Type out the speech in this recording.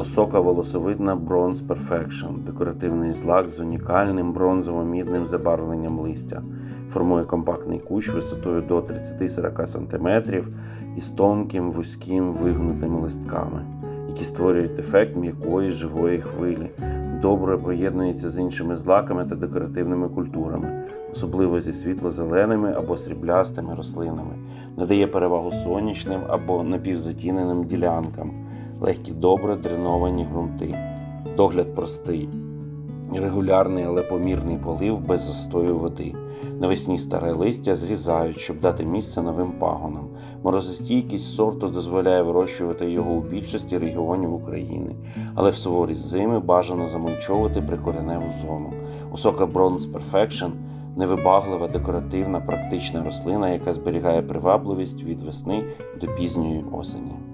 Осока волосовидна Bronze Perfection. Декоративний злак з унікальним бронзово-мідним забарвленням листя. Формує компактний кущ висотою до 30-40 см із тонким вузьким вигнутими листками, які створюють ефект м'якої живої хвилі, добре поєднується з іншими злаками та декоративними культурами, особливо зі світло-зеленими або сріблястими рослинами, надає перевагу сонячним або напівзатіненим ділянкам, легкі добре дреновані ґрунти, догляд простий. Регулярний, але помірний полив без застою води. Навесні старе листя зрізають, щоб дати місце новим пагонам. Морозостійкість сорту дозволяє вирощувати його у більшості регіонів України, але в суворі зими бажано замульчовувати прикореневу зону. Осока Bronze Perfection невибаглива, декоративна, практична рослина, яка зберігає привабливість від весни до пізньої осені.